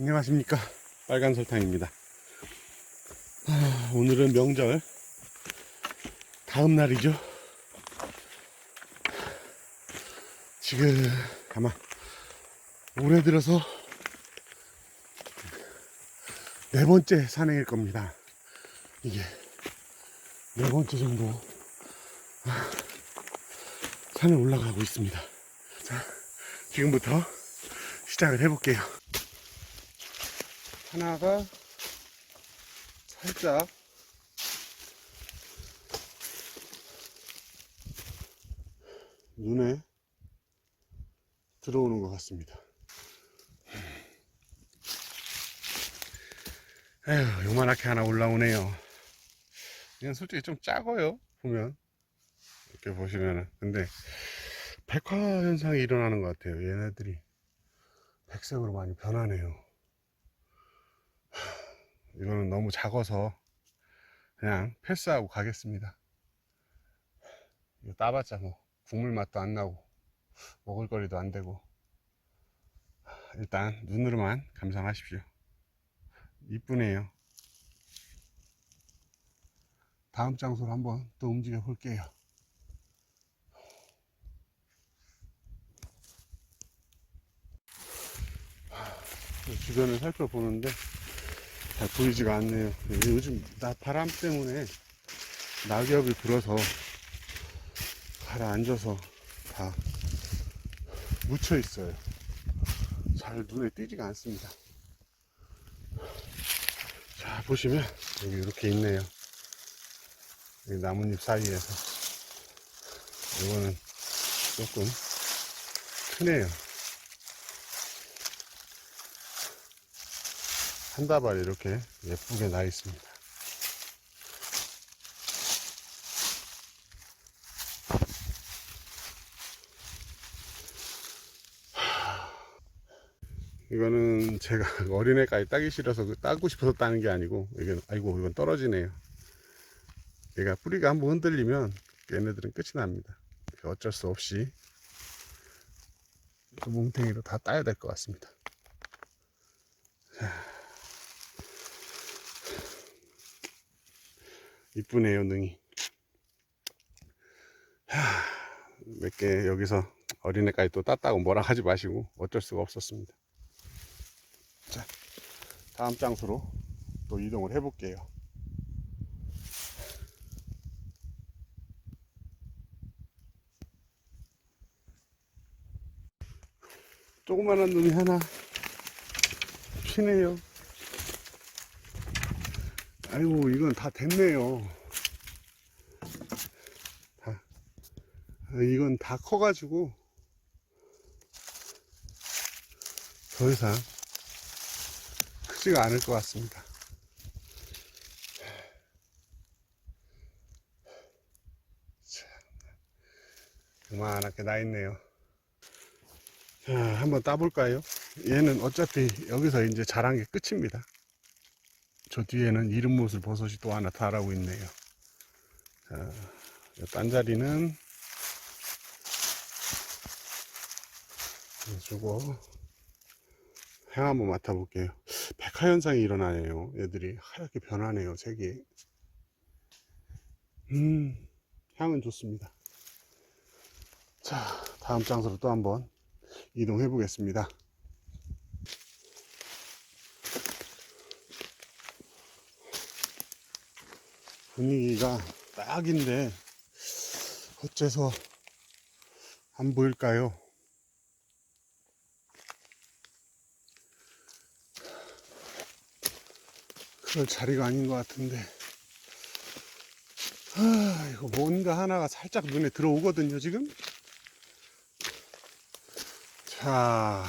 안녕하십니까. 빨간 설탕입니다. 아, 오늘은 명절. 다음 날이죠. 지금 아마 올해 들어서 네 번째 산행일 겁니다. 이게 네 번째 정도 아, 산을 올라가고 있습니다. 자 지금부터 시작을 해볼게요 하나가 살짝 눈에 들어오는 것 같습니다. 에휴, 요만하게 하나 올라오네요. 그냥 솔직히 좀 작아요, 보면. 이렇게 보시면은. 근데, 백화 현상이 일어나는 것 같아요, 얘네들이. 백색으로 많이 변하네요. 이거는 너무 작아서 그냥 패스하고 가겠습니다. 이거 따봤자 뭐 국물 맛도 안 나고 먹을거리도 안 되고 일단 눈으로만 감상하십시오. 이쁘네요. 다음 장소로 한번 또 움직여 볼게요. 주변을 살펴보는데 잘 보이지가 않네요. 요즘 나 바람 때문에 낙엽이 불어서 가라앉아서 다 묻혀 있어요. 잘 눈에 띄지가 않습니다. 자, 보시면 여기 이렇게 있네요. 여기 나뭇잎 사이에서. 이거는 조금 크네요. 한 다발 이렇게 예쁘게 나 있습니다. 이거는 제가 어린애까지 따기 싫어서 그 따고 싶어서 따는 게 아니고 이건 아이고 이건 떨어지네요. 얘가 뿌리가 한번 흔들리면 얘네들은 끝이 납니다. 어쩔 수 없이 그 뭉탱이로 다 따야 될 것 같습니다. 이쁘네요 능이. 몇 개 여기서 어린애까지 또 땄다고 뭐라 하지 마시고 어쩔 수가 없었습니다. 자 다음 장소로 또 이동을 해 볼게요. 조그만한 놈이 하나 피네요 아이고 이건 다 됐네요. 다 아, 이건 다 커가지고 더 이상 크지가 않을 것 같습니다. 참, 그만하게 나 있네요. 자 한번 따볼까요? 얘는 어차피 여기서 이제 자란 게 끝입니다 저 뒤에는 이름못을 버섯이 또 하나 달하고 있네요. 자, 딴 자리는 주고 향 한번 맡아볼게요. 백화 현상이 일어나네요. 애들이 하얗게 변하네요. 색이. 음, 향은 좋습니다. 자, 다음 장소로 또 한번 이동해 보겠습니다. 분위기가 딱인데 어째서 안 보일까요? 그럴 자리가 아닌 것 같은데. 아 이거 뭔가 하나가 살짝 눈에 들어오거든요 지금? 자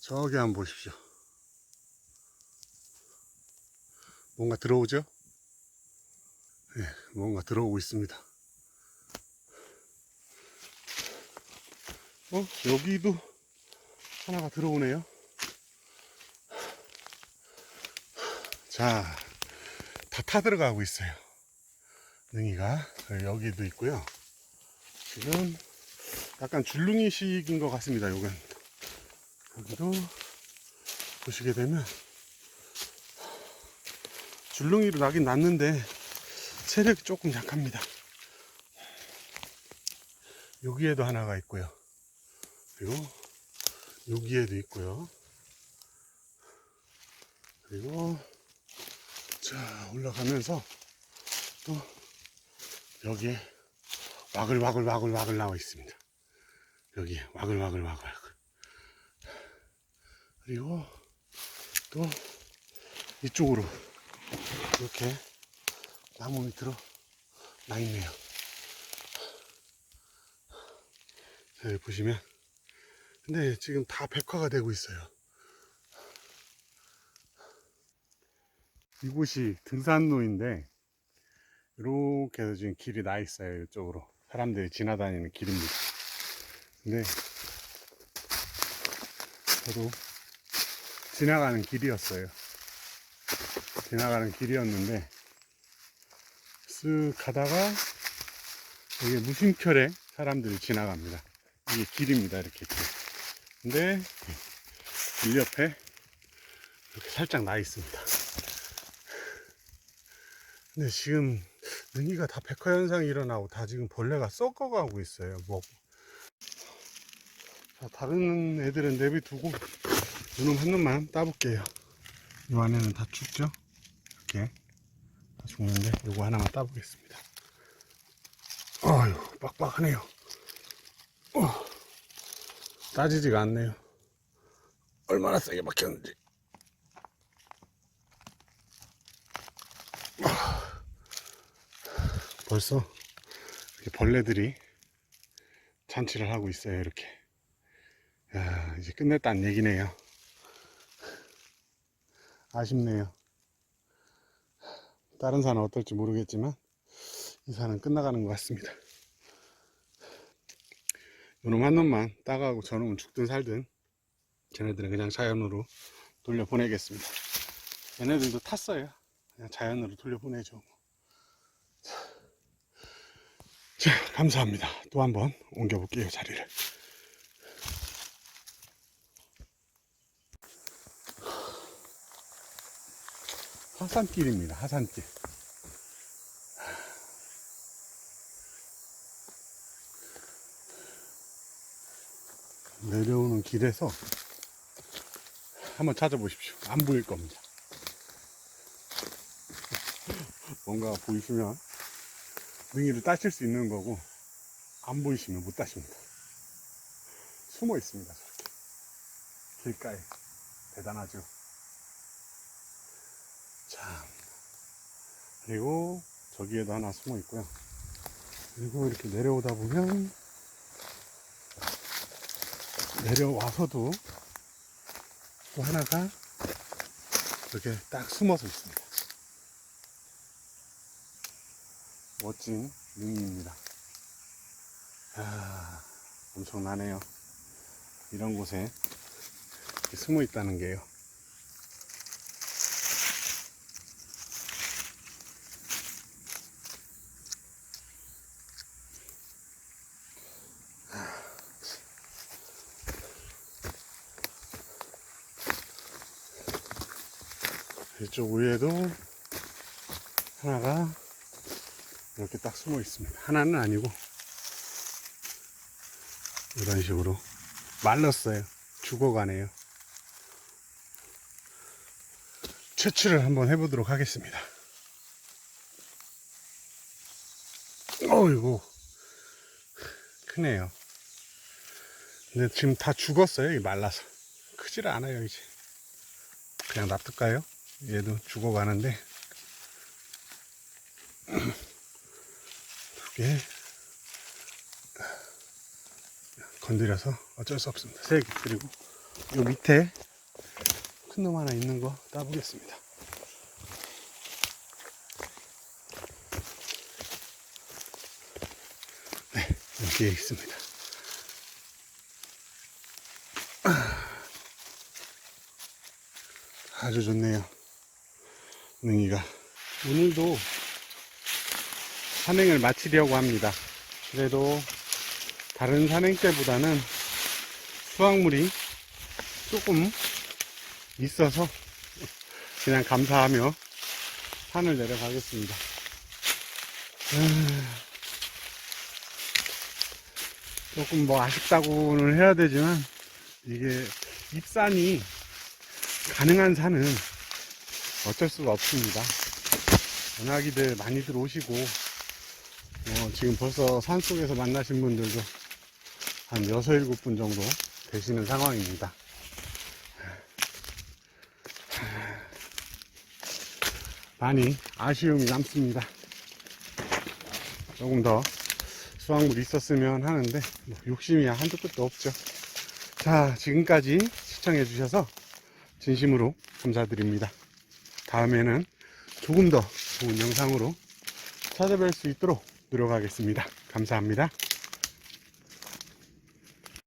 저기 한번 보십시오 뭔가 들어오죠? 네, 뭔가 들어오고 있습니다. 어, 여기도 하나가 들어오네요. 자, 다 타들어가고 있어요. 능이가. 여기도 있고요. 지금 약간 줄눈이식인 것 같습니다, 요건. 여기도 보시게 되면 줄렁이로 나긴 났는데 체력이 조금 약합니다. 여기에도 하나가 있고요. 그리고 여기에도 있고요. 그리고 자 올라가면서 또 여기에 와글와글 와글 와글 나와 있습니다. 여기에 와글 와글 와글 와글 그리고 또 이쪽으로 이렇게 나무 밑으로 나 있네요. 자, 여기 보시면 근데 지금 다 백화가 되고 있어요. 이곳이 등산로인데 이렇게 해서 지금 길이 나 있어요. 이쪽으로 사람들이 지나다니는 길입니다. 근데 저도 지나가는 길이었어요. 지나가는 길이었는데 쓱 가다가 이게 무심결에 사람들이 지나갑니다. 이게 길입니다. 이렇게 길. 근데 길 옆에 이렇게 살짝 나 있습니다. 근데 지금 능이가 다 백화 현상이 일어나고 다 지금 벌레가 썩어가고 있어요. 뭐 자, 다른 애들은 내비두고 이놈 한 놈만 따볼게요. 이 안에는 다 죽죠? 이렇게 다 죽는데 요거 하나만 따보겠습니다. 아유 빡빡하네요. 어, 따지지가 않네요. 얼마나 세게 박혔는지. 아, 벌써 벌레들이 잔치를 하고 있어요. 이렇게. 야, 이제 끝냈다는 얘기네요. 아쉽네요. 다른 산은 어떨지 모르겠지만 이 산은 끝나가는 것 같습니다. 요놈 한 놈만 따가고 저놈은 죽든 살든 걔네들은 그냥 자연으로 돌려보내겠습니다. 얘네들도 탔어요. 그냥 자연으로 돌려보내죠. 뭐. 자, 감사합니다. 또 한번 옮겨볼게요, 자리를. 하산길입니다. 하산길. 내려오는 길에서 한번 찾아보십시오. 안 보일 겁니다. 뭔가 보이시면 능이를 따실 수 있는 거고 안 보이시면 못 따십니다. 숨어 있습니다. 저렇게 길가에 대단하죠. 참 그리고 저기에도 하나 숨어 있고요. 그리고 이렇게 내려오다 보면 내려와서도 또 하나가 이렇게 딱 숨어서 있습니다. 멋진 능이입니다. 아, 엄청나네요. 이런 곳에 숨어 있다는 게요. 이쪽 위에도 하나가 이렇게 딱 숨어 있습니다. 하나는 아니고 이런 식으로 말랐어요. 죽어가네요. 채취를 한번 해보도록 하겠습니다. 어이구 크네요. 근데 지금 다 죽었어요. 이 말라서 크질 않아요 이제. 그냥 놔둘까요? 얘도 죽어가는데 두 개 건드려서 어쩔 수 없습니다. 세 개. 그리고 요 밑에 큰 놈 하나 있는 거 따보겠습니다. 네, 여기에 있습니다. 아주 좋네요. 능이가. 오늘도 산행을 마치려고 합니다. 그래도 다른 산행 때보다는 수확물이 조금 있어서 그냥 감사하며 산을 내려가겠습니다. 음, 조금 뭐 아쉽다고는 해야 되지만 이게 입산이 가능한 산은 어쩔 수가 없습니다. 전화기들 많이들 오시고 어, 지금 벌써 산속에서 만나신 분들도 한 6, 7분 정도 되시는 상황입니다. 많이 아쉬움이 남습니다. 조금 더 수확물이 있었으면 하는데 뭐 욕심이 한도 끝도 없죠. 자, 지금까지 시청해 주셔서 진심으로 감사드립니다. 다음에는 조금 더 좋은 영상으로 찾아뵐 수 있도록 노력하겠습니다. 감사합니다.